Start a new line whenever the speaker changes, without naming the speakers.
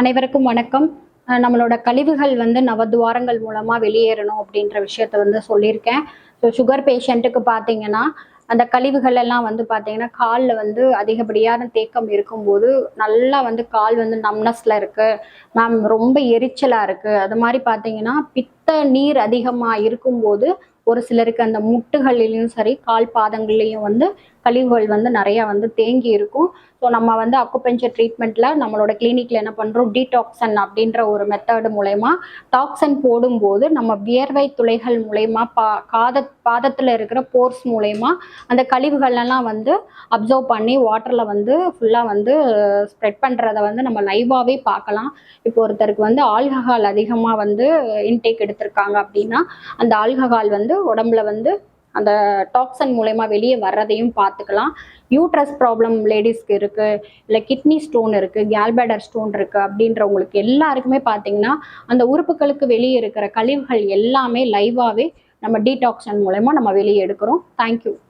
அனைவருக்கும் வணக்கம். நம்மளோட கழிவுகள் வந்து நவதுவாரங்கள் மூலமா வெளியேறணும் அப்படின்ற விஷயத்த வந்து சொல்லியிருக்கேன். ஸோ சுகர் பேஷண்ட்டுக்கு பார்த்தீங்கன்னா அந்த கழிவுகள் எல்லாம் வந்து பார்த்தீங்கன்னா காலில் வந்து அதிகப்படியான தேக்கம் இருக்கும்போது நல்லா வந்து கால் வந்து நம்னஸில் இருக்குது மேம் ரொம்ப எரிச்சலாக இருக்குது அது மாதிரி பார்த்தீங்கன்னா பித்த நீர் அதிகமாக இருக்கும்போது ஒரு சிலருக்கு அந்த முட்டுகளிலையும் சரி கால் பாதங்கள்லையும் வந்து கழிவுகள் வந்து நிறைய வந்து தேங்கி இருக்கும். ஸோ நம்ம வந்து அக்குபெஞ்சர் ட்ரீட்மெண்ட்ல நம்மளோட கிளினிக்ல என்ன பண்றோம்? டீடாக்சன் அப்படின்ற ஒரு மெத்தடு மூலயமா டாக்ஸன் போடும்போது நம்ம வியர்வை துளைகள் மூலயமா பா காத பாதத்துல இருக்கிற போர்ஸ் மூலயமா அந்த கழிவுகள் எல்லாம் வந்து அப்சர்வ் பண்ணி வாட்டர்ல வந்து ஃபுல்லா வந்து ஸ்ப்ரெட் பண்ணுறத வந்து நம்ம லைவாவே பார்க்கலாம். இப்போ ஒருத்தருக்கு வந்து ஆல்கஹால் அதிகமாக வந்து இன்டேக் எடுத்திருக்காங்க அப்படின்னா அந்த ஆல்கஹால் வந்து உடம்புல வந்து அந்த டாக்ஸன் மூலயமா வெளியே வர்றதையும் பார்த்துக்கலாம். யூட்ரஸ் ப்ராப்ளம் லேடிஸ்க்கு இருக்குது இல்லை கிட்னி ஸ்டோன் இருக்குது கேல்பேடர் ஸ்டோன் இருக்குது அப்படின்றவங்களுக்கு எல்லாருக்குமே பார்த்தீங்கன்னா அந்த உறுப்புகளுக்கு வெளியே இருக்கிற கழிவுகள் எல்லாமே லைவாகவே நம்ம டீடாக்ஷன் மூலயமா நம்ம வெளியே எடுக்கிறோம். தேங்க்யூ